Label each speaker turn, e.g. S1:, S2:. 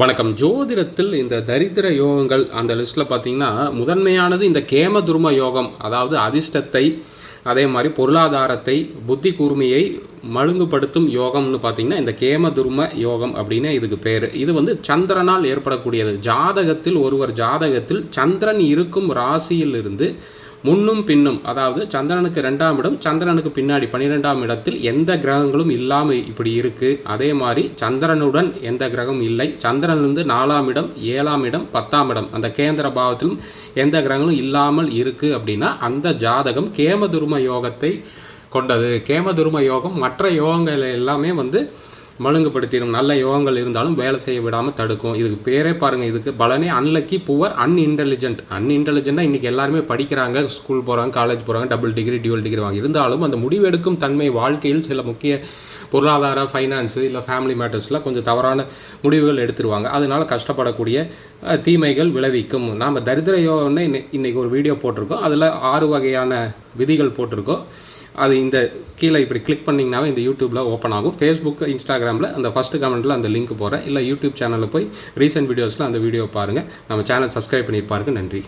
S1: வணக்கம். ஜோதிடத்தில் இந்த தரித்திர யோகங்கள் அந்த லிஸ்ட்டில் பார்த்தீங்கன்னா முதன்மையானது இந்த கேம துரும யோகம் அதாவது அதிர்ஷ்டத்தை அதே மாதிரி பொருளாதாரத்தை புத்தி கூர்மையை மழுங்குபடுத்தும் யோகம்னு பார்த்தீங்கன்னா இந்த கேம துர்ம யோகம் அப்படின்னு இதுக்கு பேர். இது வந்து சந்திரனால் ஏற்படக்கூடியது. ஜாதகத்தில் ஒருவர் ஜாதகத்தில் சந்திரன் இருக்கும் ராசியிலிருந்து முன்னும் பின்னும் அதாவது சந்திரனுக்கு ரெண்டாம் இடம் சந்திரனுக்கு பின்னாடி பன்னிரெண்டாம் இடத்தில் எந்த கிரகங்களும் இல்லாமல் இப்படி இருக்குது அதே மாதிரி சந்திரனுடன் எந்த கிரகம் இல்லை. சந்திரன்லேருந்து நாலாம் இடம் ஏழாம் இடம் பத்தாம் இடம் அந்த கேந்திர பாவத்திலும் எந்த கிரகங்களும் இல்லாமல் இருக்குது அப்படின்னா அந்த ஜாதகம் கேமதுரும யோகத்தை கொண்டது. கேமதுரும யோகம் மற்ற யோகங்கள் எல்லாமே வந்து மழுங்குபடுத்திடும். நல்ல யோகங்கள் இருந்தாலும் வேலை செய்ய விடாமல் தடுக்கும். இதுக்கு பேரே பாருங்கள் இதுக்கு பலனே அன்லக்கி புவர் அன்இன்டெலிஜென்ட் அன்இன்டெலிஜென்ட்டாக இன்றைக்கி எல்லாருமே படிக்கிறாங்க ஸ்கூல் போகிறாங்க காலேஜ் போகிறாங்க டபுள் டிகிரி டியூவல் டிகிரி வாங்க. இருந்தாலும் அந்த முடிவெடுக்கும் தன்மை வாழ்க்கையில் சில முக்கிய பொருளாதார ஃபைனான்ஸு இல்லை ஃபேமிலி மேட்டர்ஸில் கொஞ்சம் தவறான முடிவுகள் எடுத்துருவாங்க. அதனால் கஷ்டப்படக்கூடிய தீமைகள் விளைவிக்கும். நாம் தரித்திர யோகம்னு இன்னைக்கு இன்றைக்கி ஒரு வீடியோ போட்டிருக்கோம். அதில் ஆறு வகையான விதிகள் போட்டிருக்கோம். அது இந்த கீழே இப்படி கிளிக் பண்ணிங்கனாவே இந்த யூடியூப்பில் ஓப்பன் ஆகும். ஃபேஸ்புக் இன்ஸ்டாகிராமில் அந்த ஃபஸ்ட்டு கமெண்ட்டில் அந்த லிங்க் போகிறேன் இல்லை யூடியூப் சேனலில் போய் ரீசெண்ட் வீடியோஸில் அந்த வீடியோ பாருங்கள் நம்ம சேனல் சப்ஸ்கிரைப் பண்ணி பாருங்க நன்றி.